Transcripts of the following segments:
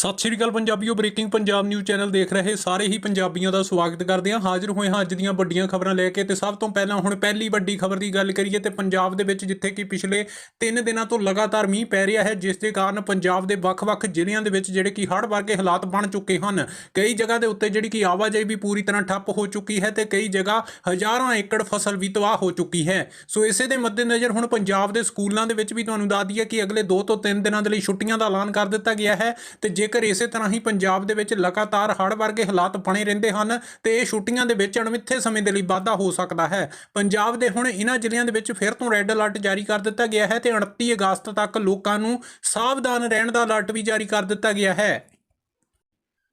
ਸਤਿ ਸ਼੍ਰੀ ਅਕਾਲ ਪੰਜਾਬੀਓ, ਬ੍ਰੇਕਿੰਗ ਪੰਜਾਬ ਨਿਊਜ਼ ਚੈਨਲ ਦੇਖ ਰਹੇ ਸਾਰੇ ਹੀ ਪੰਜਾਬੀਆਂ ਦਾ ਸਵਾਗਤ ਕਰਦੇ ਹਾਂ। ਹਾਜ਼ਰ ਹੋਏ ਹਾਂ ਅੱਜ ਦੀਆਂ ਵੱਡੀਆਂ ਖਬਰਾਂ ਲੈ ਕੇ ਤੇ ਸਭ ਤੋਂ ਪਹਿਲਾਂ ਹੁਣ ਪਹਿਲੀ ਵੱਡੀ ਖਬਰ ਦੀ ਗੱਲ ਕਰੀਏ ਤੇ ਪੰਜਾਬ ਦੇ ਵਿੱਚ ਜਿੱਥੇ ਕਿ ਪਿਛਲੇ 3 ਦਿਨਾਂ ਤੋਂ ਲਗਾਤਾਰ ਮੀਂਹ ਪੈ ਰਿਹਾ ਹੈ, ਜਿਸ ਦੇ ਕਾਰਨ ਪੰਜਾਬ ਦੇ ਵੱਖ-ਵੱਖ ਜ਼ਿਲ੍ਹਿਆਂ ਦੇ ਵਿੱਚ ਜਿਹੜੇ ਕਿ ਹੜ੍ਹ ਵਰਗੇ ਹਾਲਾਤ ਬਣ ਚੁੱਕੇ ਹਨ। ਕਈ ਜਗ੍ਹਾ ਦੇ ਉੱਤੇ ਜਿਹੜੀ ਕਿ ਆਵਾਜਾਈ ਵੀ ਪੂਰੀ ਤਰ੍ਹਾਂ ਠੱਪ ਹੋ ਚੁੱਕੀ ਹੈ ਤੇ ਕਈ ਜਗ੍ਹਾ ਹਜ਼ਾਰਾਂ ਏਕੜ ਫਸਲ ਵੀ ਤਬਾਹ ਹੋ ਚੁੱਕੀ ਹੈ। ਸੋ ਇਸੇ ਦੇ ਮੱਦੇਨਜ਼ਰ ਹੁਣ ਪੰਜਾਬ ਦੇ ਸਕੂਲਾਂ ਦੇ ਵਿੱਚ ਵੀ ਤੁਹਾਨੂੰ ਦੱਸ ਦਈਏ ਕਿ ਅਗਲੇ 2 ਤੋਂ 3 ਦਿਨਾਂ ਦੇ ਲਈ ਛੁੱਟੀਆਂ ਦਾ ਐਲਾਨ ਕਰ ਦਿੱਤਾ ਗਿਆ ਹੈ ਤੇ ਜੇਕਰ ਇਸੇ ਤਰ੍ਹਾਂ ਹੀ ਪੰਜਾਬ ਦੇ ਵਿੱਚ ਲਗਾਤਾਰ ਹੜ੍ਹ ਵਰਗੇ ਹਾਲਾਤ ਬਣੇ ਰਹਿੰਦੇ ਹਨ, ਤੇ ਇਹ ਛੁੱਟੀਆਂ ਦੇ ਵਿੱਚ ਅਣਮਿੱਥੇ ਸਮੇਂ ਦੇ ਲਈ ਵਾਧਾ ਹੋ ਸਕਦਾ ਹੈ। ਪੰਜਾਬ ਦੇ ਹੁਣ ਇਹਨਾਂ ਜ਼ਿਲ੍ਹਿਆਂ ਦੇ ਵਿੱਚ ਫਿਰ ਤੋਂ ਰੈੱਡ ਅਲਰਟ ਜਾਰੀ ਕਰ ਦਿੱਤਾ ਗਿਆ ਹੈ ਤੇ 29 ਅਗਸਤ ਤੱਕ ਲੋਕਾਂ ਨੂੰ ਸਾਵਧਾਨ ਰਹਿਣ ਦਾ ਅਲਰਟ ਵੀ ਜਾਰੀ ਕਰ ਦਿੱਤਾ ਗਿਆ ਹੈ।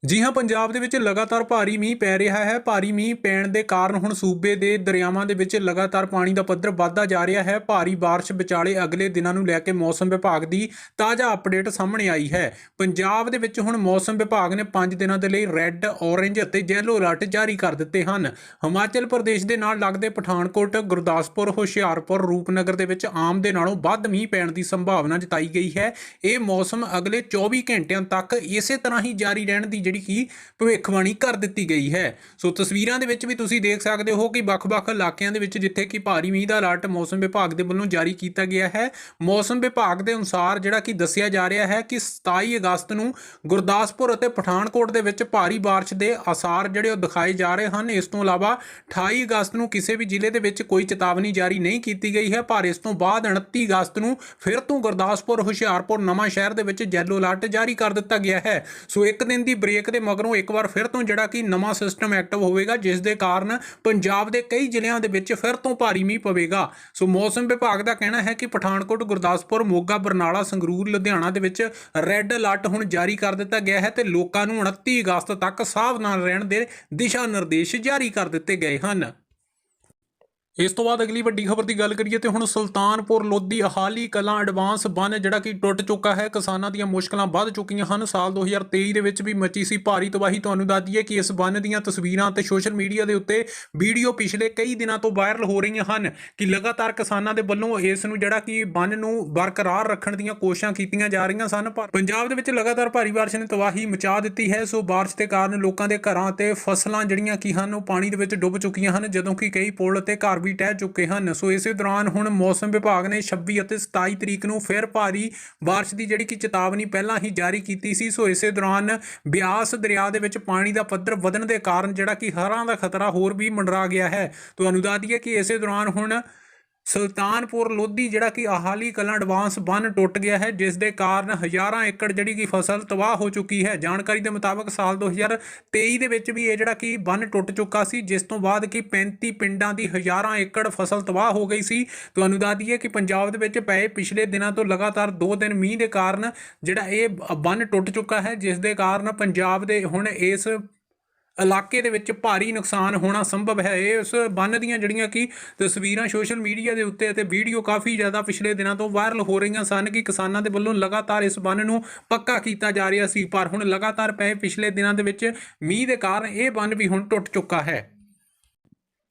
ਜੀ ਹਾਂ ਪੰਜਾਬ ਦੇ ਵਿੱਚ ਲਗਾਤਾਰ ਭਾਰੀ ਮੀਂਹ ਪੈ ਰਿਹਾ ਹੈ ਭਾਰੀ ਮੀਂਹ ਪੈਣ ਦੇ ਕਾਰਨ ਹੁਣ ਸੂਬੇ ਦੇ ਦਰਿਆਵਾਂ ਦੇ ਵਿੱਚ ਲਗਾਤਾਰ ਪਾਣੀ ਦਾ ਪੱਧਰ ਵੱਧਦਾ ਜਾ ਰਿਹਾ ਹੈ ਭਾਰੀ بارش ਵਿਚਾਲੇ ਅਗਲੇ ਦਿਨਾਂ ਨੂੰ ਲੈ ਕੇ ਮੌਸਮ ਵਿਭਾਗ ਦੀ ਤਾਜ਼ਾ ਅਪਡੇਟ ਸਾਹਮਣੇ ਆਈ ਹੈ ਪੰਜਾਬ ਦੇ ਵਿੱਚ ਹੁਣ ਮੌਸਮ ਵਿਭਾਗ ਨੇ 5 ਦਿਨਾਂ ਦੇ ਲਈ ਰੈੱਡ ਔਰੇਂਜ ਅਤੇ ਯੈਲੋ ਅਲਰਟ ਜਾਰੀ ਕਰ ਦਿੱਤੇ ਹਨ ਹਿਮਾਚਲ ਪ੍ਰਦੇਸ਼ ਦੇ ਨਾਲ ਲੱਗਦੇ ਪਠਾਨਕੋਟ ਗੁਰਦਾਸਪੁਰ ਹੁਸ਼ਿਆਰਪੁਰ ਰੂਪਨਗਰ ਦੇ ਵਿੱਚ ਆਮ ਦੇ ਨਾਲੋਂ ਵੱਧ ਮੀਂਹ ਪੈਣ ਦੀ ਸੰਭਾਵਨਾ ਜਤਾਈ ਗਈ ਹੈ ਇਹ ਮੌਸਮ ਅਗਲੇ 24 ਘੰਟਿਆਂ ਤੱਕ ਇਸੇ ਤਰ੍ਹਾਂ ਹੀ ਜਾਰੀ ਰਹਿਣ ਦੀ ਜਿਹੜੀ ਕਿ ਭਵਿੱਖਬਾਣੀ ਕਰ ਦਿੱਤੀ ਗਈ ਹੈ ਸੋ ਤਸਵੀਰਾਂ ਦੇ ਵਿੱਚ ਵੀ ਤੁਸੀਂ ਦੇਖ ਸਕਦੇ ਹੋ ਕਿ ਵੱਖ-ਵੱਖ ਇਲਾਕਿਆਂ ਦੇ ਵਿੱਚ ਜਿੱਥੇ ਕਿ ਭਾਰੀ ਮੀਂਹ ਦਾ ਅਲਰਟ ਮੌਸਮ ਵਿਭਾਗ ਦੇ ਵੱਲੋਂ ਜਾਰੀ ਕੀਤਾ ਗਿਆ ਹੈ ਮੌਸਮ ਵਿਭਾਗ ਦੇ ਅਨੁਸਾਰ ਜਿਹੜਾ ਕਿ ਦੱਸਿਆ ਜਾ ਰਿਹਾ ਹੈ ਕਿ 27 ਅਗਸਤ ਨੂੰ ਗੁਰਦਾਸਪੁਰ ਅਤੇ ਪਠਾਨਕੋਟ ਦੇ ਵਿੱਚ ਭਾਰੀ بارش ਦੇ ਆਸਾਰ ਜਿਹੜੇ ਉਹ ਦਿਖਾਏ ਜਾ ਰਹੇ ਹਨ ਇਸ ਤੋਂ ਇਲਾਵਾ 28 ਅਗਸਤ ਨੂੰ ਕਿਸੇ ਵੀ ਜ਼ਿਲ੍ਹੇ ਦੇ ਵਿੱਚ ਕੋਈ ਚੇਤਾਵਨੀ ਜਾਰੀ ਨਹੀਂ ਕੀਤੀ ਗਈ ਹੈ ਪਰ ਇਸ ਤੋਂ ਬਾਅਦ 29 ਅਗਸਤ ਨੂੰ ਫਿਰ ਤੋਂ ਗੁਰਦਾਸਪੁਰ ਹੁਸ਼ਿਆਰਪੁਰ ਨਵਾਂ ਸ਼ਹਿਰ ਦੇ ਵਿੱਚ ਯੈਲੋ ਅਲਰਟ ਜਾਰੀ ਕਰ ਦਿੱਤਾ ਗਿਆ ਹੈ ਸੋ ਇੱਕ ਦਿਨ ਦੀ ਬ੍ਰੇਕ ਦੇ ਮਗਰੋਂ ਇੱਕ ਵਾਰ ਫਿਰ ਤੋਂ ਜਿਹੜਾ ਕਿ ਨਵਾਂ ਸਿਸਟਮ ਐਕਟਿਵ ਹੋਵੇਗਾ ਜਿਸ ਦੇ ਕਾਰਨ ਪੰਜਾਬ ਦੇ ਕਈ ਜ਼ਿਲ੍ਹਿਆਂ ਦੇ ਵਿੱਚ ਫਿਰ ਤੋਂ ਭਾਰੀ ਮੀਂਹ ਪਵੇਗਾ। ਸੋ ਮੌਸਮ ਵਿਭਾਗ ਦਾ ਕਹਿਣਾ ਹੈ ਕਿ ਪਠਾਨਕੋਟ, ਗੁਰਦਾਸਪੁਰ, ਮੋਗਾ, ਬਰਨਾਲਾ, ਸੰਗਰੂਰ, ਲੁਧਿਆਣਾ ਦੇ ਵਿੱਚ ਰੈੱਡ ਅਲਰਟ ਹੁਣ ਜਾਰੀ ਕਰ ਦਿੱਤਾ ਗਿਆ ਹੈ ਤੇ ਲੋਕਾਂ ਨੂੰ 29 ਅਗਸਤ ਤੱਕ ਸਾਵਧਾਨ ਰਹਿਣ ਦੇ ਦਿਸ਼ਾ ਨਿਰਦੇਸ਼ ਜਾਰੀ ਕਰ ਦਿੱਤੇ ਗਏ ਹਨ। ਇਸ ਤੋਂ ਬਾਅਦ ਅਗਲੀ ਵੱਡੀ ਖਬਰ ਦੀ ਗੱਲ ਕਰੀਏ ਤੇ ਹੁਣ ਸੁਲਤਾਨਪੁਰ ਲੋਧੀ ਅਹਾਲੀ ਕਲਾਂ ਐਡਵਾਂਸ ਬੰਨ ਜਿਹੜਾ ਕਿ ਟੁੱਟ ਚੁੱਕਾ ਹੈ। ਕਿਸਾਨਾਂ ਦੀਆਂ ਮੁਸ਼ਕਲਾਂ ਵੱਧ ਚੁੱਕੀਆਂ ਹਨ। ਸਾਲ 2023 ਦੇ ਵਿੱਚ ਵੀ ਮਚੀ ਸੀ ਭਾਰੀ ਤਬਾਹੀ। ਤੁਹਾਨੂੰ ਦੱਸ ਦਈਏ ਕਿ ਇਸ ਬੰਨ ਦੀਆਂ ਤਸਵੀਰਾਂ ਤੇ ਸੋਸ਼ਲ ਮੀਡੀਆ ਦੇ ਉੱਤੇ ਵੀਡੀਓ ਪਿਛਲੇ ਕਈ ਦਿਨਾਂ ਤੋਂ ਵਾਇਰਲ ਹੋ ਰਹੀਆਂ ਹਨ ਕਿ ਲਗਾਤਾਰ ਕਿਸਾਨਾਂ ਦੇ ਵੱਲੋਂ ਇਸ ਨੂੰ ਜਿਹੜਾ ਕਿ ਬੰਨ ਨੂੰ ਬਰਕਰਾਰ ਰੱਖਣ ਦੀਆਂ ਕੋਸ਼ਿਸ਼ਾਂ ਕੀਤੀਆਂ ਜਾ ਰਹੀਆਂ ਸਨ। ਪਰ ਪੰਜਾਬ ਦੇ ਵਿੱਚ ਲਗਾਤਾਰ ਭਾਰੀ ਬਾਰਿਸ਼ ਨੇ ਤਬਾਹੀ ਮਚਾ ਦਿੱਤੀ ਹੈ। ਸੋ ਬਾਰਿਸ਼ ਦੇ ਕਾਰਨ ਲੋਕਾਂ ਦੇ ਘਰਾਂ ਤੇ ਫਸਲਾਂ ਜਿਹੜੀਆਂ ਕੀ ਹਨ, ਉਹ ਪਾਣੀ ਦੇ ਵਿੱਚ ਡੁੱਬ ਚੁੱਕੀਆਂ ਹਨ। ਜਦੋਂ ਕਿ ਕਈ ਪੁਲ ਅਤੇ ਘਰ ਵੀ ਟਹਿ ਚੁੱਕੇ ਹਨ। ਸੋ ਇਸੇ ਦੌਰਾਨ ਹੁਣ ਮੌਸਮ ਵਿਭਾਗ ਨੇ 26 ਅਤੇ 27 ਤਰੀਕ ਨੂੰ ਫਿਰ ਭਾਰੀ ਬਾਰਿਸ਼ ਦੀ ਜਿਹੜੀ ਕਿ ਚੇਤਾਵਨੀ ਪਹਿਲਾਂ ਹੀ ਜਾਰੀ ਕੀਤੀ ਸੀ। ਸੋ ਇਸੇ ਦੌਰਾਨ ਬਿਆਸ ਦਰਿਆ ਦੇ ਵਿੱਚ ਪਾਣੀ ਦਾ ਪੱਧਰ ਵਧਣ ਦੇ ਕਾਰਨ ਜਿਹੜਾ ਕਿ ਹਰਾਂ ਦਾ ਖਤਰਾ ਹੋਰ ਵੀ ਮੰਡਰਾ ਗਿਆ ਹੈ। ਤੁਹਾਨੂੰ ਦੱਸ ਦਈਏ ਕਿ ਇਸੇ ਦੌਰਾਨ ਹੁਣ ਸੁਲਤਾਨਪੁਰ ਲੋਧੀ, ਜਿਹੜਾ ਕਿ ਆਹਾਲੀ ਕਲਾਂ ਐਡਵਾਂਸ ਬੰਨ ਟੁੱਟ ਗਿਆ ਹੈ ਜਿਸ ਦੇ ਕਾਰਨ ਹਜ਼ਾਰਾਂ ਏਕੜ ਜਿਹੜੀ ਕਿ ਫਸਲ ਤਬਾਹ ਹੋ ਚੁੱਕੀ ਹੈ। ਜਾਣਕਾਰੀ ਦੇ ਮੁਤਾਬਕ ਸਾਲ 2023 ਦੇ ਵਿੱਚ ਵੀ ਇਹ ਜਿਹੜਾ ਕਿ ਬੰਨ ਟੁੱਟ ਚੁੱਕਾ ਸੀ, ਜਿਸ ਤੋਂ ਬਾਅਦ ਕਿ 35 ਪਿੰਡਾਂ ਦੀ ਹਜ਼ਾਰਾਂ ਏਕੜ ਫਸਲ ਤਬਾਹ ਹੋ ਗਈ ਸੀ। ਤੁਹਾਨੂੰ ਦੱਸ ਦਈਏ ਕਿ ਪੰਜਾਬ ਦੇ ਵਿੱਚ ਪਏ ਪਿਛਲੇ ਦਿਨਾਂ ਤੋਂ ਲਗਾਤਾਰ 2 ਦਿਨ ਮੀਂਹ ਦੇ ਕਾਰਨ ਜਿਹੜਾ ਇਹ ਬੰਨ ਟੁੱਟ ਚੁੱਕਾ ਹੈ ਜਿਸ ਦੇ ਕਾਰਨ ਪੰਜਾਬ ਦੇ ਹੁਣ ਇਸ ਇਲਾਕੇ ਦੇ ਵਿੱਚ ਭਾਰੀ ਨੁਕਸਾਨ ਹੋਣਾ ਸੰਭਵ ਹੈ। ਇਹ ਉਸ ਬੰਨ ਦੀਆਂ ਜਿਹੜੀਆਂ ਕਿ ਤਸਵੀਰਾਂ ਸੋਸ਼ਲ ਮੀਡੀਆ ਦੇ ਉੱਤੇ ਅਤੇ ਵੀਡੀਓ ਕਾਫੀ ਜ਼ਿਆਦਾ ਪਿਛਲੇ ਦਿਨਾਂ ਤੋਂ ਵਾਇਰਲ ਹੋ ਰਹੀਆਂ ਸਨ ਕਿ ਕਿਸਾਨਾਂ ਦੇ ਵੱਲੋਂ ਲਗਾਤਾਰ ਇਸ ਬੰਨ ਨੂੰ ਪੱਕਾ ਕੀਤਾ ਜਾ ਰਿਹਾ ਸੀ। ਪਰ ਹੁਣ ਲਗਾਤਾਰ ਪਏ ਪਿਛਲੇ ਦਿਨਾਂ ਦੇ ਵਿੱਚ ਮੀਂਹ ਦੇ ਕਾਰਨ ਇਹ ਬੰਨ ਵੀ ਹੁਣ ਟੁੱਟ ਚੁੱਕਾ ਹੈ।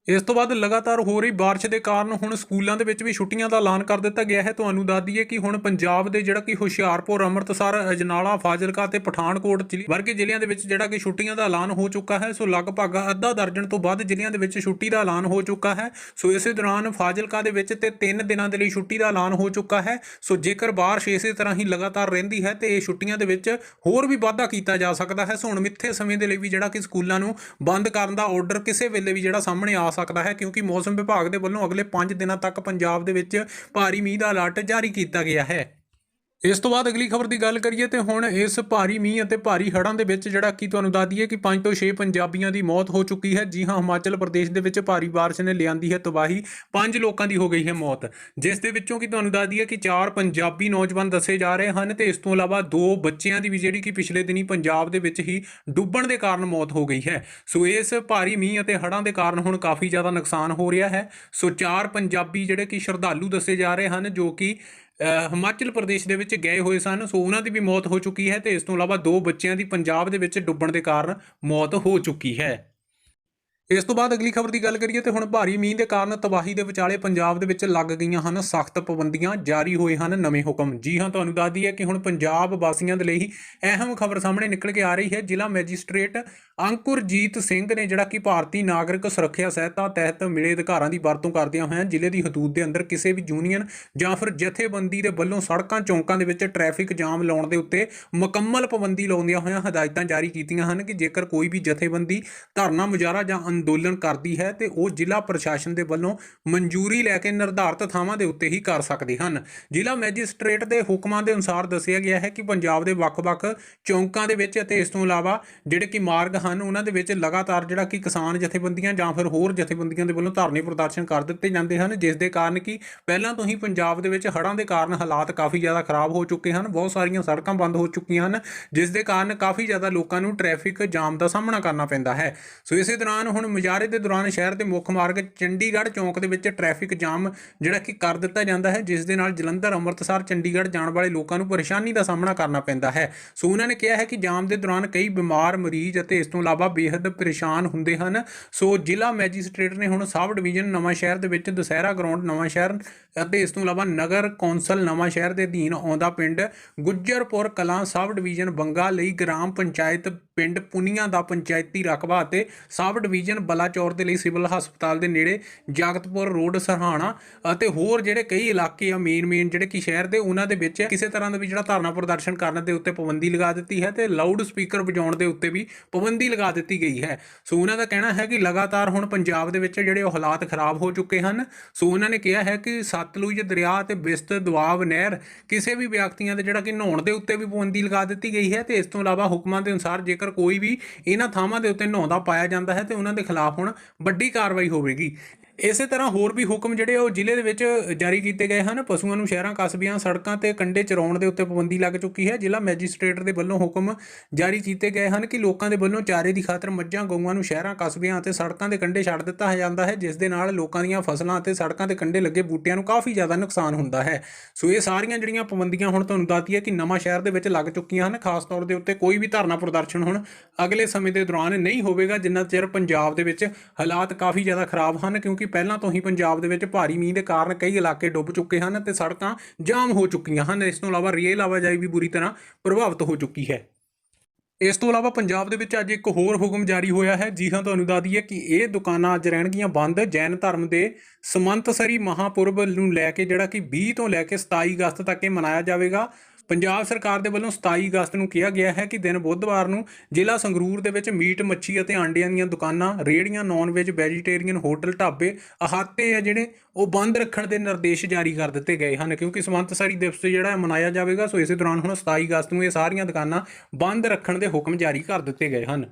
ਇਸ ਤੋਂ ਬਾਅਦ ਲਗਾਤਾਰ ਹੋ ਰਹੀ بارش ਦੇ ਕਾਰਨ ਹੁਣ ਸਕੂਲਾਂ ਦੇ ਵਿੱਚ ਵੀ ਛੁੱਟੀਆਂ ਦਾ ਐਲਾਨ ਕਰ ਦਿੱਤਾ ਗਿਆ ਹੈ ਤੁਹਾਨੂੰ ਦੱਸ ਦਈਏ ਕਿ ਹੁਣ ਪੰਜਾਬ ਦੇ ਜਿਹੜਾ ਕਿ ਹੁਸ਼ਿਆਰਪੁਰ ਅੰਮ੍ਰਿਤਸਰ ਅਜਨਾਲਾ ਫਾਜ਼ਿਲਕਾ ਤੇ ਪਠਾਨਕੋਟ ਜ਼ਿਲ੍ਹੇ ਵਰਗੇ ਜ਼ਿਲ੍ਹਿਆਂ ਦੇ ਵਿੱਚ ਜਿਹੜਾ ਕਿ ਛੁੱਟੀਆਂ ਦਾ ਐਲਾਨ ਹੋ ਚੁੱਕਾ ਹੈ ਸੋ ਲਗਭਗ ਅੱਧਾ ਦਰਜਨ ਤੋਂ ਵੱਧ ਜ਼ਿਲ੍ਹਿਆਂ ਦੇ ਵਿੱਚ ਛੁੱਟੀ ਦਾ ਐਲਾਨ ਹੋ ਚੁੱਕਾ ਹੈ ਸੋ ਇਸੇ ਦੌਰਾਨ ਫਾਜ਼ਿਲਕਾ ਦੇ ਵਿੱਚ ਤੇ 3 ਦਿਨਾਂ ਦੇ ਲਈ ਛੁੱਟੀ ਦਾ ਐਲਾਨ ਹੋ ਚੁੱਕਾ ਹੈ ਸੋ ਜੇਕਰ ਬਾਰਿਸ਼ ਇਸੇ ਤਰ੍ਹਾਂ ਹੀ ਲਗਾਤਾਰ ਰਹਿੰਦੀ ਹੈ ਤੇ ਇਹ ਛੁੱਟੀਆਂ ਦੇ ਵਿੱਚ ਹੋਰ ਵੀ ਵਾਧਾ ਕੀਤਾ ਜਾ ਸਕਦਾ ਹੈ ਸੋ ਹੁਣ ਮਿੱਥੇ ਸਮੇਂ ਦੇ ਲਈ ਵੀ ਜਿਹੜਾ ਕਿ ਸਕੂਲਾਂ ਨੂੰ ਬੰਦ ਕਰਨ ਦਾ ਆਰਡਰ ਕਿਸੇ ਵੇਲੇ ਵੀ ਜਿਹੜਾ ਸਾਹਮਣੇ ਆ ਸਕਦਾ ਹੈ ਕਿਉਂਕਿ ਮੌਸਮ ਵਿਭਾਗ ਦੇ ਵੱਲੋਂ ਅਗਲੇ 5 ਦਿਨਾਂ ਤੱਕ ਪੰਜਾਬ ਦੇ ਵਿੱਚ ਭਾਰੀ ਮੀਂਹ ਦਾ ਅਲਰਟ ਜਾਰੀ ਕੀਤਾ ਗਿਆ ਹੈ। ਇਸ ਤੋਂ ਬਾਅਦ ਅਗਲੀ ਖਬਰ ਦੀ ਗੱਲ ਕਰੀਏ ਤੇ ਹੁਣ ਇਸ ਭਾਰੀ ਮੀਂਹ ਅਤੇ ਭਾਰੀ ਹੜ੍ਹਾਂ ਦੇ ਵਿੱਚ ਜਿਹੜਾ ਕਿ ਤੁਹਾਨੂੰ ਦੱਸ ਦਈਏ ਕਿ 5 ਤੋਂ 6 ਪੰਜਾਬੀਆਂ ਦੀ ਮੌਤ ਹੋ ਚੁੱਕੀ ਹੈ। ਜੀ ਹਾਂ, ਹਿਮਾਚਲ ਪ੍ਰਦੇਸ਼ ਦੇ ਵਿੱਚ ਭਾਰੀ ਬਾਰਿਸ਼ ਨੇ ਲਿਆਂਦੀ ਹੈ ਤਬਾਹੀ। 5 ਲੋਕਾਂ ਦੀ ਹੋ ਗਈ ਹੈ ਮੌਤ। ਜਿਸ ਦੇ ਵਿੱਚੋਂ ਕਿ ਤੁਹਾਨੂੰ ਦੱਸ ਦਈਏ ਕਿ 4 ਪੰਜਾਬੀ ਨੌਜਵਾਨ ਦੱਸੇ ਜਾ ਰਹੇ ਹਨ ਤੇ ਇਸ ਤੋਂ ਇਲਾਵਾ ਦੋ ਬੱਚਿਆਂ ਦੀ ਵੀ ਜਿਹੜੀ ਕਿ ਪਿਛਲੇ ਦਿਨੀ ਪੰਜਾਬ ਦੇ ਵਿੱਚ ਹੀ ਡੁੱਬਣ ਦੇ ਕਾਰਨ ਮੌਤ ਹੋ ਗਈ ਹੈ। ਸੋ ਇਸ ਭਾਰੀ ਮੀਂਹ ਅਤੇ ਹੜ੍ਹਾਂ ਦੇ ਕਾਰਨ ਹੁਣ ਕਾਫੀ ਜ਼ਿਆਦਾ ਨੁਕਸਾਨ ਹੋ ਰਿਹਾ ਹੈ। ਸੋ 4 ਪੰਜਾਬੀ ਜਿਹੜੇ ਕਿ ਸ਼ਰਧਾਲੂ ਦੱਸੇ ਜਾ ਰਹੇ ਹਨ ਜੋ ਕਿ ਹਿਮਾਚਲ ਪ੍ਰਦੇਸ਼ ਦੇ ਵਿੱਚ ਗਏ ਹੋਏ ਸਨ, ਸੋ ਉਹਨਾਂ ਦੀ ਵੀ ਮੌਤ ਹੋ ਚੁੱਕੀ ਹੈ ਤੇ ਇਸ ਤੋਂ ਇਲਾਵਾ ਦੋ ਬੱਚਿਆਂ ਦੀ ਪੰਜਾਬ ਦੇ ਵਿੱਚ ਡੁੱਬਣ ਦੇ ਕਾਰਨ ਮੌਤ ਹੋ ਚੁੱਕੀ ਹੈ। ਇਸ ਤੋਂ ਬਾਅਦ ਅਗਲੀ ਖਬਰ ਦੀ ਗੱਲ ਕਰੀਏ ਤੇ ਹੁਣ ਭਾਰੀ ਮੀਂਹ ਦੇ ਕਾਰਨ ਤਬਾਹੀ ਦੇ ਵਿਚਾਲੇ ਪੰਜਾਬ ਦੇ ਵਿੱਚ ਲੱਗ ਗਈਆਂ ਹਨ ਸਖਤ ਪਾਬੰਦੀਆਂ ਜਾਰੀ ਹੋਏ ਹਨ ਨਵੇਂ ਹੁਕਮ। ਜੀ ਹਾਂ, ਤੁਹਾਨੂੰ ਦੱਸ ਦਈਏ ਕਿ ਹੁਣ ਪੰਜਾਬ ਵਾਸੀਆਂ ਦੇ ਲਈ ਅਹਿਮ ਖਬਰ ਸਾਹਮਣੇ ਨਿਕਲ ਕੇ ਆ ਰਹੀ ਹੈ। ਜ਼ਿਲ੍ਹਾ ਮੈਜਿਸਟ੍ਰੇਟ ਅੰਕੁਰਜੀਤ ਸਿੰਘ ਨੇ ਜਿਹੜਾ ਕਿ ਭਾਰਤੀ ਨਾਗਰਿਕ ਸੁਰੱਖਿਆ ਸਹਾਇਤਾ ਤਹਿਤ ਮਿਲੇ ਅਧਿਕਾਰਾਂ ਦੀ ਵਰਤੋਂ ਕਰਦਿਆਂ ਹੋਇਆਂ ਜ਼ਿਲ੍ਹੇ ਦੀ ਹਦੂਦ ਦੇ ਅੰਦਰ ਕਿਸੇ ਵੀ ਯੂਨੀਅਨ ਜਾਂ ਫਿਰ ਜਥੇਬੰਦੀ ਦੇ ਵੱਲੋਂ ਸੜਕਾਂ ਚੌਂਕਾਂ ਦੇ ਵਿੱਚ ਟ੍ਰੈਫਿਕ ਜਾਮ ਲਾਉਣ ਦੇ ਉੱਤੇ ਮੁਕੰਮਲ ਪਾਬੰਦੀ ਲਾਉਂਦਿਆਂ ਹੋਇਆਂ ਹਦਾਇਤਾਂ ਜਾਰੀ ਕੀਤੀਆਂ ਹਨ ਕਿ ਜੇਕਰ ਕੋਈ ਵੀ ਜਥੇਬੰਦੀ ਧਰਨਾ ਮੁਜ਼ਾਹਰਾ ਜਾਂ ਅੰਦੋਲਨ ਕਰਦੀ ਹੈ ਤੇ ਉਹ ਜ਼ਿਲ੍ਹਾ ਪ੍ਰਸ਼ਾਸਨ ਦੇ ਵੱਲੋਂ ਮਨਜ਼ੂਰੀ ਲੈ ਕੇ ਨਿਰਧਾਰਤ ਥਾਵਾਂ ਦੇ ਉੱਤੇ ਹੀ ਕਰ ਸਕਦੇ ਹਨ। ਜ਼ਿਲ੍ਹਾ ਮੈਜਿਸਟ੍ਰੇਟ ਦੇ ਹੁਕਮਾਂ ਦੇ ਅਨੁਸਾਰ ਦੱਸਿਆ ਗਿਆ ਹੈ ਕਿ ਪੰਜਾਬ ਦੇ ਵੱਖ-ਵੱਖ ਚੌਂਕਾਂ ਦੇ ਵਿੱਚ ਅਤੇ ਇਸ ਤੋਂ ਇਲਾਵਾ ਜਿਹੜੇ ਕਿ ਮਾਰਗ ਹਨ, ਉਹਨਾਂ ਦੇ ਵਿੱਚ ਲਗਾਤਾਰ ਜਿਹੜਾ ਕਿ ਕਿਸਾਨ ਜਥੇਬੰਦੀਆਂ ਜਾਂ ਫਿਰ ਹੋਰ ਜਥੇਬੰਦੀਆਂ ਦੇ ਵੱਲੋਂ ਧਰਨੇ ਪ੍ਰਦਰਸ਼ਨ ਕਰ ਦਿੱਤੇ ਜਾਂਦੇ ਹਨ, ਜਿਸ ਦੇ ਕਾਰਨ ਕਿ ਪਹਿਲਾਂ ਤੋਂ ਹੀ ਪੰਜਾਬ ਦੇ ਵਿੱਚ ਹੜ੍ਹਾਂ ਦੇ ਕਾਰਨ ਹਾਲਾਤ ਕਾਫੀ ਜ਼ਿਆਦਾ ਖਰਾਬ ਹੋ ਚੁੱਕੇ ਹਨ, ਬਹੁਤ ਸਾਰੀਆਂ ਸੜਕਾਂ ਬੰਦ ਹੋ ਚੁੱਕੀਆਂ ਹਨ, ਜਿਸ ਦੇ ਕਾਰਨ ਕਾਫੀ ਜ਼ਿਆਦਾ ਲੋਕਾਂ ਨੂੰ ਟ੍ਰੈਫਿਕ ਜਾਮ ਦਾ ਸਾਹਮਣਾ ਕਰਨਾ ਪੈਂਦਾ ਹੈ। ਸੋ ਇਸੇ ਦੌਰਾਨ ਹੁਣ ਮੁਜ਼ਾਹਰੇ ਦੇ ਦੌਰਾਨ ਸ਼ਹਿਰ ਦੇ ਮੁੱਖ ਮਾਰਗ ਚੰਡੀਗੜ੍ਹ ਚੌਂਕ ਦੇ ਵਿੱਚ ਟ੍ਰੈਫਿਕ ਜਾਮ ਜਿਹੜਾ ਕਿ ਕਰ ਦਿੱਤਾ ਜਾਂਦਾ ਹੈ, ਜਿਸ ਦੇ ਨਾਲ ਜਲੰਧਰ, ਅੰਮ੍ਰਿਤਸਰ, ਚੰਡੀਗੜ੍ਹ ਜਾਣ ਵਾਲੇ ਲੋਕਾਂ ਨੂੰ ਪਰੇਸ਼ਾਨੀ ਦਾ ਸਾਹਮਣਾ ਕਰਨਾ ਪੈਂਦਾ ਹੈ। ਸੋ ਉਹਨਾਂ ਨੇ ਕਿਹਾ ਹੈ ਕਿ ਜਾਮ ਦੇ ਦੌਰਾਨ ਕਈ ਬਿਮਾਰ, ਮਰੀਜ਼ ਅਤੇ ਇਸ ਤੋਂ ਇਲਾਵਾ ਬੇਹੱਦ ਪਰੇਸ਼ਾਨ ਹੁੰਦੇ ਹਨ। ਸੋ ਜ਼ਿਲ੍ਹਾ ਮੈਜਿਸਟ੍ਰੇਟ ਨੇ ਹੁਣ ਸਬ ਡਿਵੀਜ਼ਨ ਨਵਾਂ ਸ਼ਹਿਰ ਦੇ ਵਿੱਚ ਦੁਸਹਿਰਾ ਗਰਾਊਂਡ ਨਵਾਂ ਸ਼ਹਿਰ ਅਤੇ ਇਸ ਤੋਂ ਇਲਾਵਾ ਨਗਰ ਕੌਂਸਲ ਨਵਾਂ ਸ਼ਹਿਰ ਦੇ ਅਧੀਨ ਆਉਂਦਾ ਪਿੰਡ ਗੁੱਜਰਪੁਰ ਕਲਾਂ ਸਬ ਡਿਵੀਜ਼ਨ ਬੰਗਾ ਲਈ ਗ੍ਰਾਮ ਪੰਚਾਇਤ ਪਿੰਡ ਪੁਨੀਆਂ ਦਾ ਪੰਚਾਇਤੀ ਰਕਬਾ ਅਤੇ ਸਬ ਡਿਵੀਜ਼ਨ ਬਲਾਚੌਰ ਦੇ ਲਈ ਸਿਵਲ ਹਸਪਤਾਲ ਦੇ ਨੇੜੇ ਜਾਗਤਪੁਰ ਰੋਡ ਸਰਹਾਣਾ ਅਤੇ ਹੋਰ ਜਿਹੜੇ ਕਈ ਇਲਾਕੇ ਆ ਮੇਨ ਮੇਨ ਜਿਹੜੇ ਕਿ ਸ਼ਹਿਰ ਦੇ, ਉਹਨਾਂ ਦੇ ਵਿੱਚ ਕਿਸੇ ਤਰ੍ਹਾਂ ਦਾ ਵੀ ਜਿਹੜਾ ਧਰਨਾ ਪ੍ਰਦਰਸ਼ਨ ਕਰਨ ਦੇ ਉੱਤੇ ਪਾਬੰਦੀ ਲਗਾ ਦਿੱਤੀ ਹੈ ਤੇ ਲਾਊਡ ਸਪੀਕਰ ਵਜਾਉਣ ਦੇ ਉੱਤੇ ਵੀ ਪਾਬੰਦੀ ਲਗਾ ਦਿੱਤੀ ਗਈ ਹੈ। ਸੋ ਉਹਨਾਂ ਦਾ ਕਹਿਣਾ ਹੈ ਕਿ ਲਗਾਤਾਰ ਹੁਣ ਪੰਜਾਬ ਦੇ ਵਿੱਚ ਜਿਹੜੇ ਉਹ ਹਾਲਾਤ ਖਰਾਬ ਹੋ ਚੁੱਕੇ ਹਨ। ਸੋ ਉਹਨਾਂ ਨੇ ਕਿਹਾ ਹੈ ਕਿ ਸਤਲੁਜ ਦਰਿਆ ਤੇ ਬਿਸਤ ਦੁਆਬ ਨਹਿਰ ਕਿਸੇ ਵੀ ਵਿਅਕਤੀਆਂ ਦੇ ਜਿਹੜਾ ਕਿ ਨਹਾਉਣ ਦੇ ਉੱਤੇ ਵੀ ਪਾਬੰਦੀ ਲਗਾ ਦਿੱਤੀ ਗਈ ਹੈ ਤੇ ਇਸ ਤੋਂ ਇਲਾਵਾ ਹੁਕਮਾਂ ਦੇ ਅਨੁਸਾਰ ਜੇਕਰ ਕੋਈ ਵੀ ਇਹਨਾਂ ਥਾਵਾਂ ਦੇ ਉੱਤੇ ਨਹਾਉਂਦਾ ਪਾਇਆ ਜਾਂਦਾ ਹੈ ਤੇ ਉਹਨਾਂ ਦੇ ਖਿਲਾਫ ਹੁਣ ਵੱਡੀ ਕਾਰਵਾਈ ਹੋਵੇਗੀ। ਇਸੇ ਤਰ੍ਹਾਂ ਹੋਰ ਵੀ ਹੁਕਮ ਜਿਹੜੇ ਉਹ ਜ਼ਿਲ੍ਹੇ ਦੇ ਵਿੱਚ ਜਾਰੀ ਕੀਤੇ ਗਏ ਹਨ। ਪਸ਼ੂਆਂ ਨੂੰ ਸ਼ਹਿਰਾਂ, ਕਸਬਿਆਂ, ਸੜਕਾਂ ਤੇ ਕੰਢੇ ਚਰਾਉਣ ਦੇ ਉੱਤੇ ਪਾਬੰਦੀ ਲੱਗ ਚੁੱਕੀ ਹੈ। ਜ਼ਿਲ੍ਹਾ ਮੈਜਿਸਟ੍ਰੇਟ ਦੇ ਵੱਲੋਂ ਹੁਕਮ ਜਾਰੀ ਕੀਤੇ ਗਏ ਹਨ ਕਿ ਲੋਕਾਂ ਦੇ ਵੱਲੋਂ ਚਾਰੇ ਦੀ ਖਾਤਰ ਮੱਝਾਂ, ਗਊਆਂ ਨੂੰ ਸ਼ਹਿਰਾਂ, ਕਸਬਿਆਂ ਅਤੇ ਸੜਕਾਂ ਦੇ ਕੰਢੇ ਛੱਡ ਦਿੱਤਾ ਜਾਂਦਾ ਹੈ, ਜਿਸ ਦੇ ਨਾਲ ਲੋਕਾਂ ਦੀਆਂ ਫਸਲਾਂ ਅਤੇ ਸੜਕਾਂ ਦੇ ਕੰਢੇ ਲੱਗੇ ਬੂਟਿਆਂ ਨੂੰ ਕਾਫੀ ਜ਼ਿਆਦਾ ਨੁਕਸਾਨ ਹੁੰਦਾ ਹੈ। ਸੋ ਇਹ ਸਾਰੀਆਂ ਜਿਹੜੀਆਂ ਪਾਬੰਦੀਆਂ ਹੁਣ ਤੁਹਾਨੂੰ ਦੱਸਦੀ ਹੈ ਕਿ ਨਵਾਂ ਸ਼ਹਿਰ ਦੇ ਵਿੱਚ ਲੱਗ ਚੁੱਕੀਆਂ ਹਨ। ਖਾਸ ਤੌਰ ਦੇ ਉੱਤੇ ਕੋਈ ਵੀ ਧਰਨਾ ਪ੍ਰਦਰਸ਼ਨ ਹੁਣ ਅਗਲੇ ਸਮੇਂ ਦੇ ਦੌਰਾਨ ਨਹੀਂ ਹੋਵੇਗਾ, ਜਿੰਨਾ ਚਿਰ ਪੰਜਾਬ ਦੇ ਵਿੱਚ ਹਾਲਾਤ ਕਾਫੀ ਜ਼ਿਆਦਾ ਖਰਾਬ ਹਨ, ਕਿਉਂਕਿ ਪਹਿਲਾਂ ਤੋਂ ਹੀ ਪੰਜਾਬ ਦੇ ਵਿੱਚ ਭਾਰੀ ਮੀਂਹ ਦੇ ਕਾਰਨ ਕਈ ਇਲਾਕੇ ਡੁੱਬ ਚੁੱਕੇ ਹਨ ਤੇ ਸੜਕਾਂ ਜਾਮ ਹੋ ਚੁੱਕੀਆਂ ਹਨ। ਇਸ ਤੋਂ ਇਲਾਵਾ ਰੇਲ ਆਵਾਜਾਈ ਵੀ ਬੁਰੀ ਤਰ੍ਹਾਂ ਪ੍ਰਭਾਵਿਤ ਹੋ ਚੁੱਕੀ ਹੈ। ਇਸ ਤੋਂ ਇਲਾਵਾ ਪੰਜਾਬ ਦੇ ਵਿੱਚ ਅੱਜ ਇੱਕ ਹੋਰ ਹੁਕਮ ਜਾਰੀ ਹੋਇਆ ਹੈ। ਜੀ ਹਾਂ, ਤੁਹਾਨੂੰ ਦੱਸ ਦਈਏ ਕਿ ਇਹ ਦੁਕਾਨਾਂ ਅੱਜ ਰਹਿਣਗੀਆਂ ਬੰਦ। ਜੈਨ ਧਰਮ ਦੇ ਸਮੰਤਸਰੀ ਮਹਾਪੁਰਬ ਨੂੰ ਲੈ ਕੇ ਜਿਹੜਾ ਕਿ 20 ਤੋਂ ਲੈ ਕੇ 27 ਅਗਸਤ ਤੱਕ ਇਹ ਮਨਾਇਆ ਜਾਵੇਗਾ। ਪੰਜਾਬ ਸਰਕਾਰ ਦੇ ਵੱਲੋਂ 27 ਅਗਸਤ ਨੂੰ ਕਿਹਾ ਗਿਆ ਹੈ ਕਿ ਦਿਨ ਬੁੱਧਵਾਰ ਨੂੰ ਜ਼ਿਲ੍ਹਾ ਸੰਗਰੂਰ ਦੇ ਵਿੱਚ ਮੀਟ, ਮੱਛੀ ਅਤੇ ਆਂਡਿਆਂ ਦੀਆਂ ਦੁਕਾਨਾਂ, ਰੇਹੜੀਆਂ ਨਾਨ ਵੈਜ ਵੈਜੀਟੇਰੀਅਨ ਹੋਟਲ ਢਾਬੇ, ਅਹਾਤੇ ਆ ਜਿਹੜੇ ਉਹ ਬੰਦ ਰੱਖਣ ਦੇ ਨਿਰਦੇਸ਼ ਜਾਰੀ ਕਰ ਦਿੱਤੇ ਗਏ ਹਨ ਕਿਉਂਕਿ ਸਮੰਤਸਰੀ ਦਿਵਸ ਜਿਹੜਾ ਹੈ ਮਨਾਇਆ ਜਾਵੇਗਾ, ਸੋ ਇਸੇ ਦੌਰਾਨ ਹੁਣ 27 ਅਗਸਤ ਨੂੰ ਇਹ ਸਾਰੀਆਂ ਦੁਕਾਨਾਂ ਬੰਦ ਰੱਖਣ ਦੇ ਹੁਕਮ ਜਾਰੀ ਕਰ ਦਿੱਤੇ ਗਏ ਹਨ।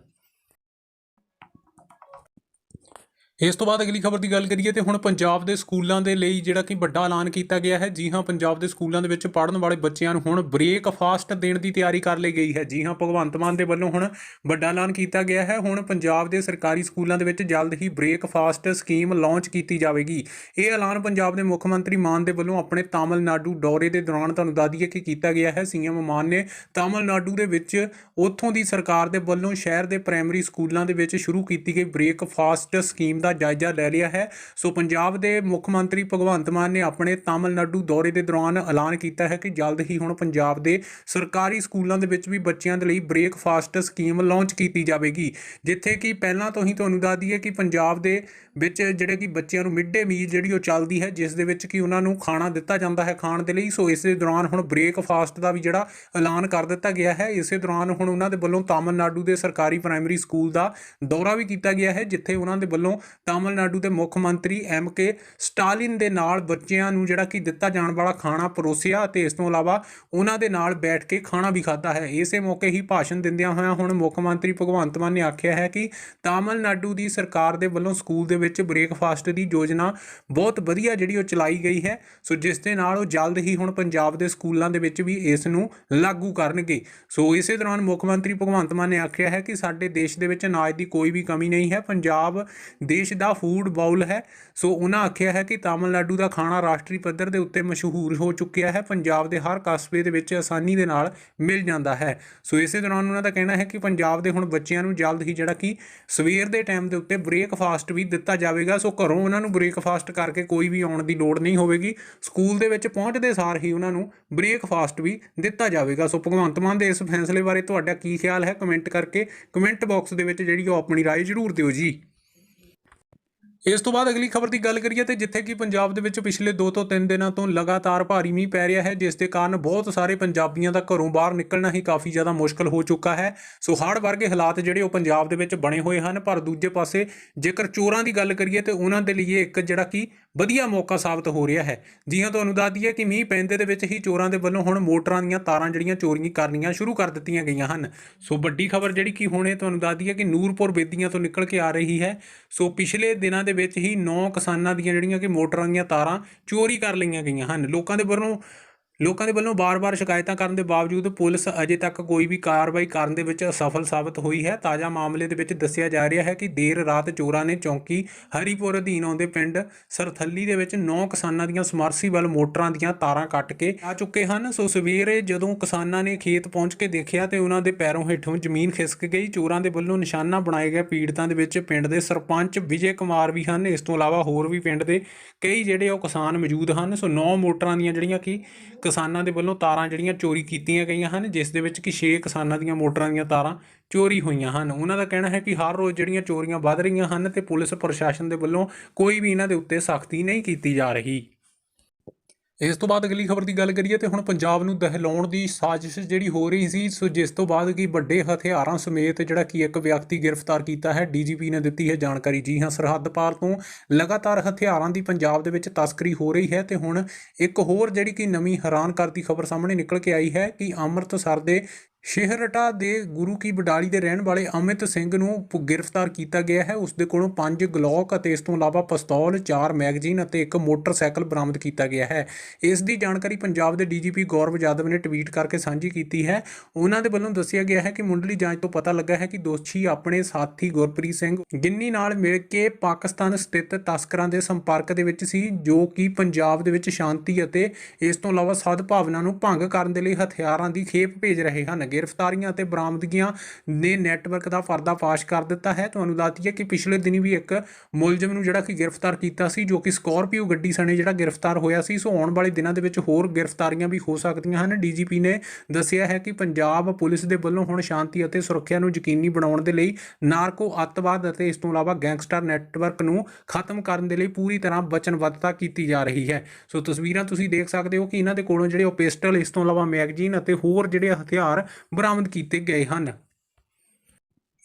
ਇਸ ਤੋਂ ਬਾਅਦ ਅਗਲੀ ਖਬਰ ਦੀ ਗੱਲ ਕਰੀਏ ਤੇ ਹੁਣ ਪੰਜਾਬ ਦੇ ਸਕੂਲਾਂ ਦੇ ਲਈ ਜਿਹੜਾ ਕਿ ਵੱਡਾ ਐਲਾਨ ਕੀਤਾ ਗਿਆ ਹੈ। ਜੀ ਹਾਂ, ਪੰਜਾਬ ਦੇ ਸਕੂਲਾਂ ਦੇ ਵਿੱਚ ਪੜ੍ਹਨ ਵਾਲੇ ਬੱਚਿਆਂ ਨੂੰ ਹੁਣ ਬ੍ਰੇਕਫਾਸਟ ਦੇਣ ਦੀ ਤਿਆਰੀ ਕਰ ਲਈ ਗਈ ਹੈ। ਜੀ ਹਾਂ, ਭਗਵੰਤ ਮਾਨ ਦੇ ਵੱਲੋਂ ਹੁਣ ਵੱਡਾ ਐਲਾਨ ਕੀਤਾ ਗਿਆ ਹੈ। ਹੁਣ ਪੰਜਾਬ ਦੇ ਸਰਕਾਰੀ ਸਕੂਲਾਂ ਦੇ ਵਿੱਚ ਜਲਦ ਹੀ ਬ੍ਰੇਕਫਾਸਟ ਸਕੀਮ ਲਾਂਚ ਕੀਤੀ ਜਾਵੇਗੀ। ਇਹ ਐਲਾਨ ਪੰਜਾਬ ਦੇ ਮੁੱਖ ਮੰਤਰੀ ਮਾਨ ਦੇ ਵੱਲੋਂ ਆਪਣੇ ਤਾਮਿਲਨਾਡੂ ਦੌਰੇ ਦੇ ਦੌਰਾਨ ਤੁਹਾਨੂੰ ਦੱਸ ਦਈਏ ਕਿ ਕੀਤਾ ਗਿਆ ਹੈ। ਸੀਐਮ ਮਾਨ ਨੇ ਤਾਮਿਲਨਾਡੂ ਦੇ ਵਿੱਚ ਉੱਥੋਂ ਦੀ ਸਰਕਾਰ ਦੇ ਵੱਲੋਂ ਸ਼ਹਿਰ ਦੇ ਪ੍ਰਾਇਮਰੀ ਸਕੂਲਾਂ ਦੇ ਵਿੱਚ ਸ਼ੁਰੂ ਕੀਤੀ ਗਈ ਬ੍ਰੇਕਫਾਸਟ ਸਕੀਮ ਦਾ ਜਾਇਜ਼ਾ ਲੈ ਲਿਆ ਹੈ। ਸੋ ਪੰਜਾਬ ਦੇ ਮੁੱਖ ਮੰਤਰੀ ਭਗਵੰਤ ਮਾਨ ਨੇ ਆਪਣੇ ਤਾਮਿਲਨਾਡੂ ਦੌਰੇ ਦੇ ਦੌਰਾਨ ਐਲਾਨ ਕੀਤਾ ਹੈ ਕਿ ਜਲਦ ਹੀ ਹੁਣ ਪੰਜਾਬ ਦੇ ਸਰਕਾਰੀ ਸਕੂਲਾਂ ਦੇ ਵਿੱਚ ਵੀ ਬੱਚਿਆਂ ਦੇ ਲਈ ਬ੍ਰੇਕਫਾਸਟ ਸਕੀਮ ਲਾਂਚ ਕੀਤੀ ਜਾਵੇਗੀ। ਜਿੱਥੇ ਕਿ ਪਹਿਲਾਂ ਤੋਂ ਹੀ ਤੁਹਾਨੂੰ ਦੱਸ ਦਈਏ ਕਿ ਪੰਜਾਬ ਦੇ ਵਿੱਚ ਜਿਹੜੇ ਕਿ ਬੱਚਿਆਂ ਨੂੰ ਮਿਡ ਡੇ ਮੀਲ ਜਿਹੜੀ ਉਹ ਚੱਲਦੀ ਹੈ, ਜਿਸ ਦੇ ਵਿੱਚ ਕਿ ਉਹਨਾਂ ਨੂੰ ਖਾਣਾ ਦਿੱਤਾ ਜਾਂਦਾ ਹੈ ਖਾਣ ਦੇ ਲਈ। ਸੋ ਇਸ ਦੇ ਦੌਰਾਨ ਹੁਣ ਬ੍ਰੇਕਫਾਸਟ ਦਾ ਵੀ ਜਿਹੜਾ ਐਲਾਨ ਕਰ ਦਿੱਤਾ ਗਿਆ ਹੈ। ਇਸੇ ਦੌਰਾਨ ਹੁਣ ਉਹਨਾਂ ਦੇ ਵੱਲੋਂ ਤਾਮਿਲਨਾਡੂ ਦੇ ਸਰਕਾਰੀ ਪ੍ਰਾਇਮਰੀ ਸਕੂਲ ਦਾ ਦੌਰਾ ਵੀ ਕੀਤਾ ਗਿਆ ਹੈ, ਜਿੱਥੇ ਉਹਨਾਂ ਦੇ ਵੱਲੋਂ ਤਾਮਿਲਨਾਡੂ ਦੇ ਮੁੱਖ ਮੰਤਰੀ ਐਮ ਕੇ ਸਟਾਲਿਨ ਦੇ ਨਾਲ ਬੱਚਿਆਂ ਨੂੰ ਜਿਹੜਾ ਕਿ ਦਿੱਤਾ ਜਾਣ ਵਾਲਾ ਖਾਣਾ ਪਰੋਸਿਆ ਅਤੇ ਇਸ ਤੋਂ ਇਲਾਵਾ ਉਹਨਾਂ ਦੇ ਨਾਲ ਬੈਠ ਕੇ ਖਾਣਾ ਵੀ ਖਾਧਾ ਹੈ। ਇਸੇ ਮੌਕੇ ਹੀ ਭਾਸ਼ਣ ਦਿੰਦਿਆਂ ਹੋਇਆਂ ਹੁਣ ਮੁੱਖ ਮੰਤਰੀ ਭਗਵੰਤ ਮਾਨ ਨੇ ਆਖਿਆ ਹੈ ਕਿ ਤਾਮਿਲਨਾਡੂ ਦੀ ਸਰਕਾਰ ਦੇ ਵੱਲੋਂ ਸਕੂਲ ਦੇ ਵਿੱਚ ਬ੍ਰੇਕਫਾਸਟ ਦੀ ਯੋਜਨਾ ਬਹੁਤ ਵਧੀਆ ਜਿਹੜੀ ਉਹ ਚਲਾਈ ਗਈ ਹੈ। ਸੋ ਜਿਸ ਦੇ ਨਾਲ ਉਹ ਜਲਦ ਹੀ ਹੁਣ ਪੰਜਾਬ ਦੇ ਸਕੂਲਾਂ ਦੇ ਵਿੱਚ ਵੀ ਇਸ ਨੂੰ ਲਾਗੂ ਕਰਨਗੇ। ਸੋ ਇਸੇ ਦੌਰਾਨ ਮੁੱਖ ਮੰਤਰੀ ਭਗਵੰਤ ਮਾਨ ਨੇ ਆਖਿਆ ਹੈ ਕਿ ਸਾਡੇ ਦੇਸ਼ ਦੇ ਵਿੱਚ ਅਨਾਜ ਦੀ ਕੋਈ ਵੀ ਕਮੀ ਨਹੀਂ ਹੈ। ਪੰਜਾਬ ਦੇਸ਼ ਦੇਸ਼ ਦਾ ਫੂਡ ਬਾਉਲ ਹੈ ਸੋ ਉਹਨਾਂ ਆਖਿਆ ਹੈ ਕਿ ਤਾਮਿਲਨਾਡੂ ਦਾ ਖਾਣਾ ਰਾਸ਼ਟਰੀ ਪੱਧਰ ਦੇ ਉੱਤੇ ਮਸ਼ਹੂਰ ਹੋ ਚੁੱਕਿਆ ਹੈ ਪੰਜਾਬ ਦੇ ਹਰ ਕਸਬੇ ਦੇ ਵਿੱਚ ਆਸਾਨੀ ਦੇ ਨਾਲ ਮਿਲ ਜਾਂਦਾ ਹੈ ਸੋ ਇਸੇ ਦੌਰਾਨ ਉਹਨਾਂ ਦਾ ਕਹਿਣਾ ਹੈ ਕਿ ਪੰਜਾਬ ਦੇ ਹੁਣ ਬੱਚਿਆਂ ਨੂੰ ਜਲਦ ਹੀ ਜਿਹੜਾ ਕਿ ਸਵੇਰ ਦੇ ਟਾਈਮ ਦੇ ਉੱਤੇ ਬ੍ਰੇਕਫਾਸਟ ਵੀ ਦਿੱਤਾ ਜਾਵੇਗਾ ਸੋ ਘਰੋਂ ਉਹਨਾਂ ਨੂੰ ਬ੍ਰੇਕਫਾਸਟ ਕਰਕੇ ਕੋਈ ਵੀ ਆਉਣ ਦੀ ਲੋੜ ਨਹੀਂ ਹੋਵੇਗੀ ਸਕੂਲ ਦੇ ਵਿੱਚ ਪਹੁੰਚਦੇ ਸਾਰ ਹੀ ਉਹਨਾਂ ਨੂੰ ਬ੍ਰੇਕਫਾਸਟ ਵੀ ਦਿੱਤਾ ਜਾਵੇਗਾ ਸੋ ਭਗਵੰਤ ਮਾਨ ਦੇ ਇਸ ਫੈਸਲੇ ਬਾਰੇ ਤੁਹਾਡਾ ਕੀ ਖਿਆਲ ਹੈ ਕਮੈਂਟ ਕਰਕੇ ਕਮੈਂਟ ਬਾਕਸ ਦੇ ਵਿੱਚ ਜਿਹੜੀ ਉਹ ਆਪਣੀ رائے ਜ਼ਰੂਰ ਦਿਓ ਜੀ ਇਸ ਤੋਂ ਬਾਅਦ ਅਗਲੀ ਖਬਰ ਦੀ ਗੱਲ ਕਰੀਏ ਤੇ ਜਿੱਥੇ ਕਿ ਪੰਜਾਬ ਦੇ ਵਿੱਚ ਪਿਛਲੇ 2 ਤੋਂ 3 ਦਿਨਾਂ ਤੋਂ ਲਗਾਤਾਰ ਭਾਰੀ ਮੀਂਹ ਪੈ ਰਿਹਾ ਹੈ, ਜਿਸ ਦੇ ਕਾਰਨ ਬਹੁਤ ਸਾਰੇ ਪੰਜਾਬੀਆਂ ਦਾ ਘਰੋਂ ਬਾਹਰ ਨਿਕਲਣਾ ਹੀ ਕਾਫੀ ਜ਼ਿਆਦਾ ਮੁਸ਼ਕਲ ਹੋ ਚੁੱਕਾ ਹੈ। ਸੋ ਹੜ੍ਹ ਵਰਗੇ ਹਾਲਾਤ ਜਿਹੜੇ ਉਹ ਪੰਜਾਬ ਦੇ ਵਿੱਚ ਬਣੇ ਹੋਏ ਹਨ, ਪਰ ਦੂਜੇ ਪਾਸੇ ਜੇਕਰ ਚੋਰਾਂ ਦੀ ਗੱਲ ਕਰੀਏ ਤੇ ਉਹਨਾਂ ਦੇ ਲਈ ਇੱਕ ਜਿਹੜਾ ਕਿ ਵਧੀਆ ਮੌਕਾ ਸਾਬਤ ਹੋ ਰਿਹਾ ਹੈ। ਜੀ ਹਾਂ, ਤੁਹਾਨੂੰ ਦੱਸ ਦਈਏ ਕਿ ਮੀਂਹ ਪੈਂਦੇ ਦੇ ਵਿੱਚ ਹੀ ਚੋਰਾਂ ਦੇ ਵੱਲੋਂ ਹੁਣ ਮੋਟਰਾਂ ਦੀਆਂ ਤਾਰਾਂ ਜਿਹੜੀਆਂ ਚੋਰੀਆਂ ਕਰਨੀਆਂ ਸ਼ੁਰੂ ਕਰ ਦਿੱਤੀਆਂ ਗਈਆਂ ਹਨ। ਸੋ ਵੱਡੀ ਖਬਰ ਜਿਹੜੀ ਕਿ ਹੁਣੇ ਤੁਹਾਨੂੰ ਦੱਸ ਦਈਏ ਕਿ ਨੂਰਪੁਰ ਬੇਦੀਆਂ ਤੋਂ ਨਿਕਲ ਕੇ ਆ ਰਹੀ ਹੈ। ਸੋ ਪਿਛਲੇ ਦਿਨਾਂ ਦੇ ਵਿੱਚ ਹੀ 9 ਕਿਸਾਨਾਂ ਦੀਆਂ ਜਿਹੜੀਆਂ ਕਿ ਮੋਟਰਾਂ ਦੀਆਂ ਤਾਰਾਂ ਚੋਰੀ ਕਰ ਲਈਆਂ ਗਈਆਂ ਹਨ। ਲੋਕਾਂ ਦੇ ਵੱਲੋਂ ਲੋਕਾਂ ਦੇ ਵੱਲੋਂ ਬਾਰ-ਬਾਰ ਸ਼ਿਕਾਇਤਾਂ ਕਰਨ ਦੇ ਬਾਵਜੂਦ ਪੁਲਿਸ ਅਜੇ ਤੱਕ ਕੋਈ ਵੀ ਕਾਰਵਾਈ ਕਰਨ ਦੇ ਵਿੱਚ ਅਸਫਲ ਸਾਬਤ ਹੋਈ ਹੈ। ਤਾਜ਼ਾ ਮਾਮਲੇ ਦੇ ਵਿੱਚ ਦੱਸਿਆ ਜਾ ਰਿਹਾ ਹੈ ਕਿ ਦੇਰ ਰਾਤ ਚੋਰਾਂ ਨੇ ਚੌਂਕੀ ਹਰੀਪੁਰ ਅਧੀਨ ਆਉਂਦੇ ਪਿੰਡ ਸਰਥੱਲੀ ਦੇ ਵਿੱਚ 9 ਕਿਸਾਨਾਂ ਦੀਆਂ ਸਮਰਸੀਬਲ ਮੋਟਰਾਂ ਦੀਆਂ ਤਾਰਾਂ ਕੱਟ ਕੇ ਆ ਚੁੱਕੇ ਹਨ। ਸੋ ਸਵੇਰੇ ਜਦੋਂ ਕਿਸਾਨਾਂ ਨੇ ਖੇਤ ਪਹੁੰਚ ਕੇ ਦੇਖਿਆ ਤੇ ਉਹਨਾਂ ਦੇ ਪੈਰੋਂ ਹੇਠੋਂ ਜ਼ਮੀਨ ਖਿਸਕ ਗਈ, ਚੋਰਾਂ ਦੇ ਵੱਲੋਂ ਨਿਸ਼ਾਨਾ ਬਣਾਏ ਗਏ ਪੀੜਤਾਂ ਦੇ ਵਿੱਚ ਪਿੰਡ ਦੇ ਸਰਪੰਚ ਵਿਜੇ ਕੁਮਾਰ ਵੀ ਹਨ। ਇਸ ਤੋਂ ਇਲਾਵਾ ਹੋਰ ਵੀ ਪਿੰਡ ਦੇ ਕਈ ਜਿਹੜੇ ਉਹ ਕਿਸਾਨ ਮੌਜੂਦ ਹਨ। ਸੋ 9 ਮੋਟਰਾਂ ਦੀਆਂ ਜਿਹੜੀਆਂ ਕਿ ਕਿਸਾਨਾਂ ਦੇ ਵੱਲੋਂ ਤਾਰਾਂ ਜਿਹੜੀਆਂ ਚੋਰੀ ਕੀਤੀਆਂ ਗਈਆਂ ਹਨ, ਜਿਸ ਦੇ ਵਿੱਚ ਕਿ 6 ਕਿਸਾਨਾਂ ਦੀਆਂ ਮੋਟਰਾਂ ਦੀਆਂ ਤਾਰਾਂ ਚੋਰੀ ਹੋਈਆਂ ਹਨ। ਉਹਨਾਂ ਦਾ ਕਹਿਣਾ ਹੈ ਕਿ ਹਰ ਰੋਜ਼ ਜਿਹੜੀਆਂ ਚੋਰੀਆਂ ਵੱਧ ਰਹੀਆਂ ਹਨ ਤੇ ਪੁਲਿਸ ਪ੍ਰਸ਼ਾਸਨ ਦੇ ਵੱਲੋਂ ਕੋਈ ਵੀ ਇਹਨਾਂ ਦੇ ਉੱਤੇ ਸਖਤੀ ਨਹੀਂ ਕੀਤੀ ਜਾ ਰਹੀ। ਇਸ ਤੋਂ ਬਾਅਦ ਅਗਲੀ ਖਬਰ ਦੀ ਗੱਲ ਕਰੀਏ ਤੇ ਹੁਣ ਪੰਜਾਬ ਨੂੰ ਦਹਿਲਾਉਣ ਦੀ ਸਾਜ਼ਿਸ਼ ਜਿਹੜੀ ਹੋ ਰਹੀ ਸੀ, ਸੋ ਜਿਸ ਤੋਂ ਬਾਅਦ ਕੀ ਵੱਡੇ ਹਥਿਆਰਾਂ ਸਮੇਤ ਜਿਹੜਾ ਕਿ ਇੱਕ ਵਿਅਕਤੀ ਗ੍ਰਿਫਤਾਰ ਕੀਤਾ ਹੈ, ਡੀਜੀਪੀ ਨੇ ਦਿੱਤੀ ਹੈ ਜਾਣਕਾਰੀ। ਜੀ ਹਾਂ ਸਰਹੱਦ ਪਾਰ ਤੋਂ ਲਗਾਤਾਰ ਹਥਿਆਰਾਂ ਦੀ ਪੰਜਾਬ ਦੇ ਵਿੱਚ ਤਸਕਰੀ ਹੋ ਰਹੀ ਹੈ ਤੇ ਹੁਣ ਇੱਕ ਹੋਰ ਜਿਹੜੀ ਕਿ ਨਵੀਂ ਹੈਰਾਨ ਕਰਦੀ ਖਬਰ ਸਾਹਮਣੇ ਨਿਕਲ ਕੇ ਆਈ ਹੈ ਕਿ ਅੰਮ੍ਰਿਤਸਰ ਦੇ ਸ਼ੇਹਰਟਾ ਦੇ ਗੁਰੂ ਕੀ ਬਡਾਲੀ ਦੇ ਰਹਿਣ ਵਾਲੇ ਅਮਿਤ ਸਿੰਘ ਨੂੰ ਪ- ਗ੍ਰਿਫਤਾਰ ਕੀਤਾ ਗਿਆ ਹੈ। ਉਸ ਦੇ ਕੋਲੋਂ ਪੰਜ ਗਲੌਕ ਅਤੇ ਇਸ ਤੋਂ ਇਲਾਵਾ ਪਿਸਤੌਲ, ਚਾਰ ਮੈਗਜ਼ੀਨ ਅਤੇ ਇੱਕ ਮੋਟਰਸਾਈਕਲ ਬਰਾਮਦ ਕੀਤਾ ਗਿਆ ਹੈ। ਇਸ ਦੀ ਜਾਣਕਾਰੀ ਪੰਜਾਬ ਦੇ ਡੀਜੀਪੀ ਗੌਰਵ ਯਾਦਵ ਨੇ ਟਵੀਟ ਕਰਕੇ ਸਾਂਝੀ ਕੀਤੀ ਹੈ। ਉਹਨਾਂ ਦੇ ਵੱਲੋਂ ਦੱਸਿਆ ਗਿਆ ਹੈ ਕਿ ਮੁੰਡਲੀ ਜਾਂਚ ਤੋਂ ਪਤਾ ਲੱਗਾ ਹੈ ਕਿ ਦੋਸ਼ੀ ਆਪਣੇ ਸਾਥੀ ਗੁਰਪ੍ਰੀਤ ਸਿੰਘ ਗਿੰਨੀ ਨਾਲ ਮਿਲ ਕੇ ਪਾਕਿਸਤਾਨ ਸਥਿਤ ਤਸਕਰਾਂ ਦੇ ਸੰਪਰਕ ਦੇ ਵਿੱਚ ਸੀ, ਜੋ ਕਿ ਪੰਜਾਬ ਦੇ ਵਿੱਚ ਸ਼ਾਂਤੀ ਅਤੇ ਇਸ ਤੋਂ ਇਲਾਵਾ ਸਦਭਾਵਨਾ ਨੂੰ ਭੰਗ ਕਰਨ ਦੇ ਲਈ ਹਥਿਆਰਾਂ ਦੀ ਖੇਪ ਭੇਜ ਰਹੇ ਹਨ। ਗ੍ਰਿਫਤਾਰੀਆਂ ਅਤੇ ਬਰਾਮਦਗੀਆਂ ਨੇ ਨੈਟਵਰਕ ਦਾ ਪਰਦਾਫਾਸ਼ ਕਰ ਦਿੱਤਾ ਹੈ। ਤੁਹਾਨੂੰ ਦੱਸਦੀ ਹੈ ਕਿ ਪਿਛਲੇ ਦਿਨੀ ਵੀ ਇੱਕ ਮੁਲਜ਼ਮ ਨੂੰ ਜਿਹੜਾ ਕਿ ਗ੍ਰਿਫਤਾਰ ਕੀਤਾ ਸੀ, ਜੋ ਕਿ ਸਕੋਰਪੀਓ ਗੱਡੀ ਸਣੇ ਜਿਹੜਾ ਗ੍ਰਿਫਤਾਰ ਹੋਇਆ ਸੀ। ਸੋ ਆਉਣ ਵਾਲੇ ਦਿਨਾਂ ਦੇ ਵਿੱਚ ਹੋਰ ਗ੍ਰਿਫਤਾਰੀਆਂ ਵੀ ਹੋ ਸਕਦੀਆਂ ਹਨ। ਡੀਜੀਪੀ ਨੇ ਦੱਸਿਆ ਹੈ ਕਿ ਪੰਜਾਬ ਪੁਲਿਸ ਦੇ ਵੱਲੋਂ ਹੁਣ ਸ਼ਾਂਤੀ ਅਤੇ ਸੁਰੱਖਿਆ ਨੂੰ ਯਕੀਨੀ ਬਣਾਉਣ ਦੇ ਲਈ ਨਾਰਕੋ ਅੱਤਵਾਦ ਅਤੇ ਇਸ ਤੋਂ ਇਲਾਵਾ ਗੈਂਗਸਟਰ ਨੈਟਵਰਕ ਨੂੰ ਖਤਮ ਕਰਨ ਦੇ ਲਈ ਪੂਰੀ ਤਰ੍ਹਾਂ ਵਚਨਬੱਧਤਾ ਕੀਤੀ ਜਾ ਰਹੀ ਹੈ। ਸੋ ਤਸਵੀਰਾਂ ਤੁਸੀਂ ਦੇਖ ਸਕਦੇ ਹੋ ਕਿ ਇਹਨਾਂ ਦੇ ਕੋਲੋਂ ਜਿਹੜੇ ਉਹ ਪਿਸਟਲ, ਇਸ ਤੋਂ ਇਲਾਵਾ ਮੈਗਜ਼ੀਨ ਅਤੇ ਹੋਰ ਜਿਹੜੇ ਹਥਿਆਰ ਬਰਾਮਦ ਕੀਤੇ ਗਏ ਹਨ।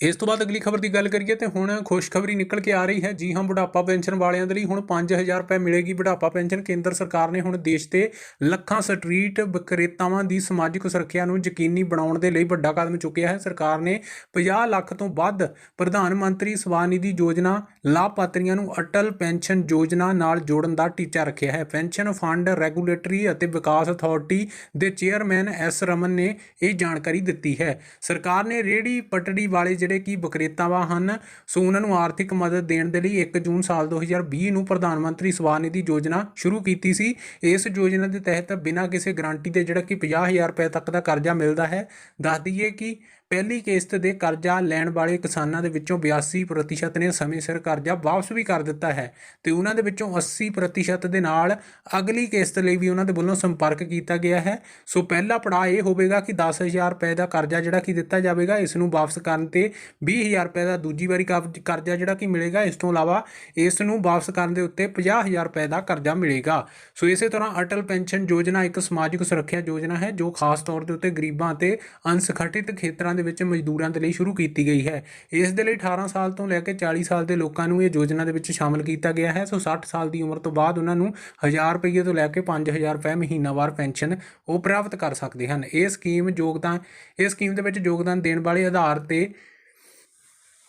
ਇਸ ਤੋਂ ਬਾਅਦ ਅਗਲੀ ਖਬਰ ਦੀ ਗੱਲ ਕਰੀਏ ਤੇ ਹੁਣ ਖੁਸ਼ਖਬਰੀ ਨਿਕਲ ਕੇ ਆ ਰਹੀ ਹੈ। ਜੀ ਹਾਂ, ਬੁਢਾਪਾ ਪੈਨਸ਼ਨ ਵਾਲਿਆਂ ਦੇ ਲਈ ਹੁਣ 5000 ਰੁਪਏ ਮਿਲੇਗੀ। ਬੁਢਾਪਾ ਪੈਨਸ਼ਨ ਕੇਂਦਰ ਸਰਕਾਰ ਨੇ ਹੁਣ ਦੇਸ਼ ਦੇ ਲੱਖਾਂ ਸਟਰੀਟ ਵਿਕਰੇਤਾਵਾਂ ਦੀ ਸਮਾਜਿਕ ਸੁਰੱਖਿਆ ਨੂੰ ਯਕੀਨੀ ਬਣਾਉਣ ਦੇ ਲਈ ਵੱਡਾ ਕਦਮ ਚੁੱਕਿਆ ਹੈ। ਸਰਕਾਰ ਨੇ 50 ਲੱਖ ਤੋਂ ਵੱਧ ਪ੍ਰਧਾਨ ਮੰਤਰੀ ਸਵਾਨਿਧੀ ਯੋਜਨਾ ਲਾਭਪਾਤਰੀਆਂ ਨੂੰ ਅਟਲ ਪੈਨਸ਼ਨ ਯੋਜਨਾ ਨਾਲ ਜੋੜਨ ਦਾ ਟੀਚਾ ਰੱਖਿਆ ਹੈ। ਪੈਨਸ਼ਨ ਫੰਡ ਰੈਗੂਲੇਟਰੀ ਅਤੇ ਵਿਕਾਸ ਅਥਾਰਟੀ ਦੇ ਚੇਅਰਮੈਨ ਐਸ ਰਮਨ ਨੇ ਇਹ ਜਾਣਕਾਰੀ ਦਿੱਤੀ ਹੈ। ਸਰਕਾਰ ਨੇ ਰੇੜੀ ਪਟੜੀ ਵਾਲੇ ਜਿਹੜੇ ਕਿ ਵਿਕਰੇਤਾਵਾਂ ਹਨ, ਸੋ ਉਹਨਾਂ ਨੂੰ ਆਰਥਿਕ ਮਦਦ ਦੇਣ ਦੇ ਲਈ 1 ਜੂਨ ਸਾਲ 2020 ਨੂੰ ਪ੍ਰਧਾਨ ਮੰਤਰੀ ਸਵਾਨਿਧੀ ਯੋਜਨਾ ਸ਼ੁਰੂ ਕੀਤੀ ਸੀ। ਇਸ ਯੋਜਨਾ ਦੇ ਤਹਿਤ ਬਿਨਾਂ ਕਿਸੇ ਗਾਰੰਟੀ ਦੇ ਜਿਹੜਾ ਕਿ 50000 ਰੁਪਏ ਤੱਕ ਦਾ ਕਰਜ਼ਾ ਮਿਲਦਾ ਹੈ। ਦੱਸ ਦਈਏ ਕਿ ਪਹਿਲੀ ਕਿਸ਼ਤ ਦੇ ਕਰਜ਼ਾ ਲੈਣ ਵਾਲੇ ਕਿਸਾਨਾਂ ਦੇ ਵਿੱਚੋਂ 82% ਨੇ ਸਮੇਂ ਸਿਰ ਕਰਜ਼ਾ ਵਾਪਸ ਵੀ ਕਰ ਦਿੱਤਾ ਹੈ ਤੇ ਉਹਨਾਂ ਦੇ ਵਿੱਚੋਂ 80% ਦੇ ਨਾਲ ਅਗਲੀ ਕਿਸ਼ਤ ਲਈ ਵੀ ਉਹਨਾਂ ਦੇ ਵੱਲੋਂ ਸੰਪਰਕ ਕੀਤਾ ਗਿਆ ਹੈ। ਸੋ ਪਹਿਲਾ ਪੜਾਅ ਇਹ ਹੋਵੇਗਾ ਕਿ 10000 ਰੁਪਏ ਦਾ ਕਰਜ਼ਾ ਜਿਹੜਾ ਕਿ ਦਿੱਤਾ ਜਾਵੇਗਾ, ਇਸ ਨੂੰ ਵਾਪਸ ਕਰਨ ਤੇ 20000 ਰੁਪਏ ਦਾ ਦੂਜੀ ਵਾਰੀ ਕਬ- ਕਰਜ਼ਾ ਜਿਹੜਾ ਕਿ ਮਿਲੇਗਾ, ਇਸ ਤੋਂ ਇਲਾਵਾ ਇਸ ਨੂੰ ਵਾਪਸ ਕਰਨ ਦੇ ਉੱਤੇ 50000 ਰੁਪਏ ਦਾ ਕਰਜ਼ਾ ਮਿਲੇਗਾ। ਸੋ ਇਸੇ ਤਰ੍ਹਾਂ ਅਟਲ ਪੈਨਸ਼ਨ ਯੋਜਨਾ ਇੱਕ ਸਮਾਜਿਕ ਸੁਰੱਖਿਆ ਯੋਜਨਾ ਹੈ, ਜੋ ਖਾਸ ਤੌਰ ਦੇ ਉੱਤੇ ਗਰੀਬਾਂ ਅਤੇ ਅਣਸੰਗਠਿਤ ਖੇਤਰਾਂ ਦੇ ਵਿੱਚ ਮਜ਼ਦੂਰਾਂ ਦੇ ਲਈ ਸ਼ੁਰੂ ਕੀਤੀ ਗਈ ਹੈ। ਇਸ ਦੇ ਲਈ 18 ਸਾਲ ਤੋਂ ਲੈ ਕੇ 40 ਸਾਲ ਦੇ ਲੋਕਾਂ ਨੂੰ ਇਹ ਯੋਜਨਾ ਦੇ ਵਿੱਚ ਸ਼ਾਮਲ ਕੀਤਾ ਗਿਆ ਹੈ। ਸੋ 60 ਸਾਲ ਦੀ ਉਮਰ ਤੋਂ ਬਾਅਦ ਉਹਨਾਂ ਨੂੰ 1000 ਰੁਪਏ ਤੋਂ ਲੈ ਕੇ 5000 ਰੁਪਏ ਮਹੀਨਾਵਾਰ ਪੈਨਸ਼ਨ ਉਹ ਪ੍ਰਾਪਤ ਕਰ ਸਕਦੇ ਹਨ। ਇਹ ਸਕੀਮ ਯੋਗਦਾਨ, ਇਹ ਸਕੀਮ ਦੇ ਵਿੱਚ ਯੋਗਦਾਨ ਦੇਣ ਵਾਲੇ ਆਧਾਰ ਤੇ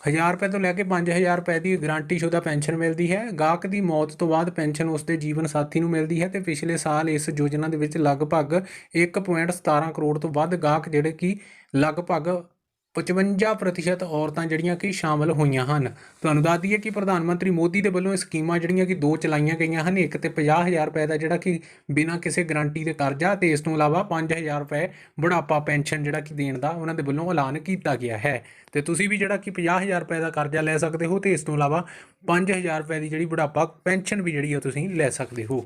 1000 ਰੁਪਏ ਤੋਂ ਲੈ ਕੇ 5000 ਰੁਪਏ ਦੀ ਗਾਰੰਟੀਸ਼ੁਦਾ ਪੈਨਸ਼ਨ ਮਿਲਦੀ ਹੈ। ਗਾਹਕ ਦੀ ਮੌਤ ਤੋਂ ਬਾਅਦ ਪੈਨਸ਼ਨ ਉਸ ਦੇ ਜੀਵਨ ਸਾਥੀ ਨੂੰ ਮਿਲਦੀ ਹੈ ਤੇ ਪਿਛਲੇ ਸਾਲ ਇਸ ਯੋਜਨਾ ਦੇ ਵਿੱਚ ਲਗਭਗ 1.17 ਕਰੋੜ ਤੋਂ ਵੱਧ ਗਾਹਕ ਜਿਹੜੇ ਕਿ ਲਗਭਗ 55% ਔਰਤਾਂ ਜਿਹੜੀਆਂ ਕਿ ਸ਼ਾਮਲ ਹੋਈਆਂ ਹਨ। ਤੁਹਾਨੂੰ ਦੱਸ ਦਈਏ ਕਿ ਪ੍ਰਧਾਨ ਮੰਤਰੀ ਮੋਦੀ ਦੇ ਵੱਲੋਂ ਇਹ ਸਕੀਮਾਂ ਜਿਹੜੀਆਂ ਕਿ ਦੋ ਚਲਾਈਆਂ ਗਈਆਂ ਹਨ, ਇੱਕ ਤੇ 50000 ਰੁਪਏ ਦਾ ਜਿਹੜਾ ਕਿ ਬਿਨਾਂ ਕਿਸੇ ਗਾਰੰਟੀ ਦੇ ਕਰਜ਼ਾ ਤੇ ਇਸ ਤੋਂ ਇਲਾਵਾ 5000 ਰੁਪਏ ਬੁਢਾਪਾ ਪੈਨਸ਼ਨ ਜਿਹੜਾ ਕਿ ਦੇਣ ਦਾ ਉਹਨਾਂ ਦੇ ਵੱਲੋਂ ਐਲਾਨ ਕੀਤਾ ਗਿਆ ਹੈ। ਤੇ ਤੁਸੀਂ ਵੀ ਜਿਹੜਾ ਕਿ 50000 ਰੁਪਏ ਦਾ ਕਰਜ਼ਾ ਲੈ ਸਕਦੇ ਹੋ ਤੇ ਇਸ ਤੋਂ ਇਲਾਵਾ 5000 ਰੁਪਏ ਦੀ ਜਿਹੜੀ ਬੁਢਾਪਾ ਪੈਨਸ਼ਨ ਵੀ ਜਿਹੜੀ ਉਹ ਤੁਸੀਂ ਲੈ ਸਕਦੇ ਹੋ।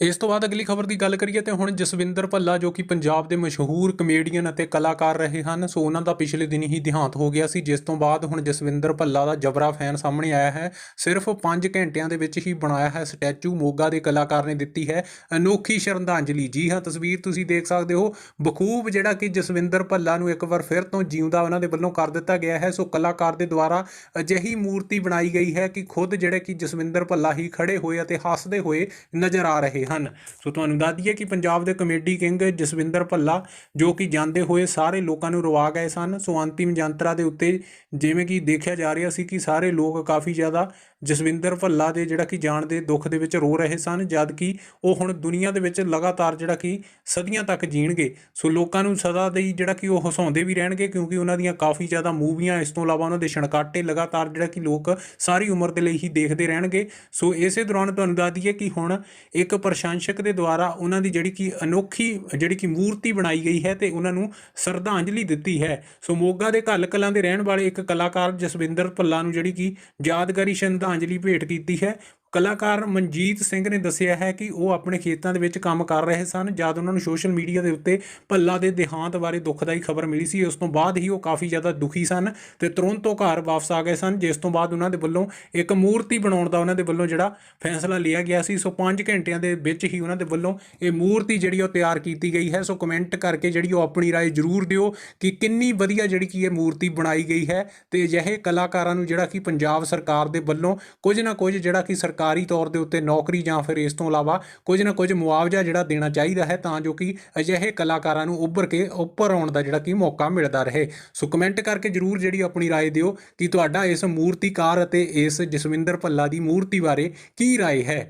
ਇਸ ਤੋਂ ਬਾਅਦ ਅਗਲੀ ਖਬਰ ਦੀ ਗੱਲ ਕਰੀਏ ਤੇ ਹੁਣ ਜਸਵਿੰਦਰ ਭੱਲਾ ਜੋ ਕਿ ਪੰਜਾਬ ਦੇ ਮਸ਼ਹੂਰ ਕਮੇਡੀਅਨ ਅਤੇ ਕਲਾਕਾਰ ਰਹੇ ਹਨ, ਸੋ ਉਹਨਾਂ ਦਾ ਪਿਛਲੇ ਦਿਨ ਹੀ ਦੇਹਾਂਤ ਹੋ ਗਿਆ ਸੀ, ਜਿਸ ਤੋਂ ਬਾਅਦ ਹੁਣ ਜਸਵਿੰਦਰ ਭੱਲਾ ਦਾ ਜਬਰਾ ਫੈਨ ਸਾਹਮਣੇ ਆਇਆ ਹੈ। ਸਿਰਫ 5 ਘੰਟਿਆਂ ਦੇ ਵਿੱਚ ਹੀ ਬਣਾਇਆ ਹੈ ਸਟੈਚੂ, ਮੋਗਾ ਦੇ ਕਲਾਕਾਰ ਨੇ ਦਿੱਤੀ ਹੈ ਅਨੋਖੀ ਸ਼ਰਧਾਂਜਲੀ। ਜੀ ਹਾਂ, ਤਸਵੀਰ ਤੁਸੀਂ ਦੇਖ ਸਕਦੇ ਹੋ, ਬਖੂਬ ਜਿਹੜਾ ਕਿ ਜਸਵਿੰਦਰ ਭੱਲਾ ਨੂੰ ਇੱਕ ਵਾਰ ਫਿਰ ਤੋਂ ਜਿਉਂਦਾ ਉਹਨਾਂ ਦੇ ਵੱਲੋਂ ਕਰ ਦਿੱਤਾ ਗਿਆ ਹੈ। ਸੋ ਕਲਾਕਾਰ ਦੇ ਦੁਆਰਾ ਅਜਿਹੀ ਮੂਰਤੀ ਬਣਾਈ ਗਈ ਹੈ ਕਿ ਖੁਦ ਜਿਹੜੇ ਕਿ ਜਸਵਿੰਦਰ ਭੱਲਾ ਹੀ ਖੜੇ ਹੋਏ ਅਤੇ ਹੱਸਦੇ ਹੋਏ ਨਜ਼ਰ ਆ ਰਹੇ ਹਨ। ਸੋ ਤੁਹਾਨੂੰ ਦੱਸ ਦਈਏ ਕਿ ਪੰਜਾਬ ਦੇ ਕਮੇਡੀ ਕਿੰਗ ਜਸਵਿੰਦਰ ਭੱਲਾ, ਜੋ ਕਿ ਜਾਂਦੇ ਹੋਏ ਸਾਰੇ ਲੋਕਾਂ ਨੂੰ ਰਵਾ ਗਏ ਸਨ। ਸੋ ਅੰਤਿਮ ਯੰਤਰਾ ਦੇ ਉੱਤੇ ਜਿਵੇਂ ਕਿ ਦੇਖਿਆ ਜਾ ਰਿਹਾ ਸੀ ਕਿ ਸਾਰੇ ਲੋਕ ਕਾਫੀ ਜ਼ਿਆਦਾ ਜਸਵਿੰਦਰ ਭੱਲਾ ਦੇ ਜਿਹੜਾ ਕਿ ਜਾਣ ਦੇ ਦੁੱਖ ਦੇ ਵਿੱਚ ਰੋ ਰਹੇ ਸਨ, ਜਦ ਕਿ ਉਹ ਹੁਣ ਦੁਨੀਆ ਦੇ ਵਿੱਚ ਲਗਾਤਾਰ ਜਿਹੜਾ ਕਿ ਸਦੀਆਂ ਤੱਕ ਜੀਣਗੇ। ਸੋ ਲੋਕਾਂ ਨੂੰ ਸਦਾ ਦੇ ਜਿਹੜਾ ਕਿ ਉਹ ਹਸਾਉਂਦੇ ਵੀ ਰਹਿਣਗੇ, ਕਿਉਂਕਿ ਉਹਨਾਂ ਦੀਆਂ ਕਾਫੀ ਜ਼ਿਆਦਾ ਮੂਵੀਆਂ ਇਸ ਤੋਂ ਇਲਾਵਾ ਉਹਨਾਂ ਦੇ ਛਣਕਾਟੇ ਲਗਾਤਾਰ ਜਿਹੜਾ ਕਿ ਲੋਕ ਸਾਰੀ ਉਮਰ ਦੇ ਲਈ ਹੀ ਦੇਖਦੇ ਰਹਿਣਗੇ। ਸੋ ਇਸੇ ਦੌਰਾਨ ਤੁਹਾਨੂੰ ਦੱਸ ਦਈਏ ਕਿ ਹੁਣ ਇੱਕ ਪ੍ਰਸ਼ੰਸਕ ਦੇ ਦੁਆਰਾ ਉਹਨਾਂ ਦੀ ਜਿਹੜੀ ਕਿ ਅਨੋਖੀ, ਜਿਹੜੀ ਕਿ ਮੂਰਤੀ ਬਣਾਈ ਗਈ ਹੈ ਤੇ ਉਹਨਾਂ ਨੂੰ ਸ਼ਰਧਾਂਜਲੀ ਦਿੱਤੀ ਹੈ। ਸੋ ਮੋਗਾ ਦੇ ਘੱਲ ਕਲਾਂ ਦੇ ਰਹਿਣ ਵਾਲੇ ਇੱਕ ਕਲਾਕਾਰ ਜਸਵਿੰਦਰ ਭੱਲਾ ਨੂੰ ਜਿਹੜੀ ਕਿ ਯਾਦਗਾਰੀ ਸ਼ਰਧਾਂਜਲੀ ਭੇਟ ਕੀਤੀ ਹੈ। ਕਲਾਕਾਰ ਮਨਜੀਤ ਸਿੰਘ ਨੇ ਦੱਸਿਆ ਹੈ ਕਿ ਉਹ ਆਪਣੇ ਖੇਤਾਂ ਦੇ ਵਿੱਚ ਕੰਮ ਕਰ ਰਹੇ ਸਨ ਜਦ ਉਹਨਾਂ ਨੂੰ ਸੋਸ਼ਲ ਮੀਡੀਆ ਦੇ ਉੱਤੇ ਭੱਲਾ ਦੇ ਦੇਹਾਂਤ ਬਾਰੇ ਦੁਖਦਾਈ ਖਬਰ ਮਿਲੀ ਸੀ ਉਸ ਤੋਂ ਬਾਅਦ ਹੀ ਉਹ ਕਾਫੀ ਜ਼ਿਆਦਾ ਦੁਖੀ ਸਨ ਤੇ ਤੁਰੰਤ ਉਹ ਘਰ ਵਾਪਸ ਆ ਗਏ ਸਨ ਜਿਸ ਤੋਂ ਬਾਅਦ ਉਹਨਾਂ ਦੇ ਵੱਲੋਂ ਇੱਕ ਮੂਰਤੀ ਬਣਾਉਣ ਦਾ ਉਹਨਾਂ ਦੇ ਵੱਲੋਂ ਜਿਹੜਾ ਫੈਸਲਾ ਲਿਆ ਗਿਆ ਸੀ ਸੋ 5 ਘੰਟਿਆਂ ਦੇ ਵਿੱਚ ਹੀ ਉਹਨਾਂ ਦੇ ਵੱਲੋਂ ਇਹ ਮੂਰਤੀ ਜਿਹੜੀ ਉਹ ਤਿਆਰ ਕੀਤੀ ਗਈ ਹੈ ਸੋ ਕਮੈਂਟ ਕਰਕੇ ਜਿਹੜੀ ਉਹ ਆਪਣੀ رائے ਜ਼ਰੂਰ ਦਿਓ ਕਿ ਕਿੰਨੀ ਵਧੀਆ ਜਿਹੜੀ ਕੀ ਇਹ ਮੂਰਤੀ ਬਣਾਈ ਗਈ ਹੈ ਤੇ ਅਜਿਹੇ ਕਲਾਕਾਰਾਂ ਨੂੰ ਜਿਹੜਾ ਕਿ ਪੰਜਾਬ ਸਰਕਾਰ ਦੇ ਵੱਲੋਂ ਕੁਝ ਨਾ ਕੁਝ ਜਿਹੜਾ ਕਿ ਸਰਕਾਰੀ ਤੌਰ ਦੇ ਉੱਤੇ ਨੌਕਰੀ ਜਾਂ ਫਿਰ ਇਸ ਤੋਂ ਇਲਾਵਾ ਕੁਝ ਨਾ ਕੁਝ ਮੁਆਵਜ਼ਾ ਜਿਹੜਾ ਦੇਣਾ ਚਾਹੀਦਾ ਹੈ ਤਾਂ ਜੋ ਕਿ ਅਜਿਹੇ ਕਲਾਕਾਰਾਂ ਨੂੰ ਉੱਭਰ ਕੇ ਉੱਪਰ ਆਉਣ ਦਾ ਜਿਹੜਾ ਕਿ ਮੌਕਾ ਮਿਲਦਾ ਰਹੇ ਸੋ ਕਮੈਂਟ ਕਰਕੇ ਜਰੂਰ ਜਿਹੜੀ ਆਪਣੀ رائے ਦਿਓ ਕਿ ਤੁਹਾਡਾ ਇਸ ਮੂਰਤੀਕਾਰ ਅਤੇ ਇਸ ਜਸਵਿੰਦਰ ਭੱਲਾ ਦੀ ਮੂਰਤੀ ਬਾਰੇ ਕੀ رائے ਹੈ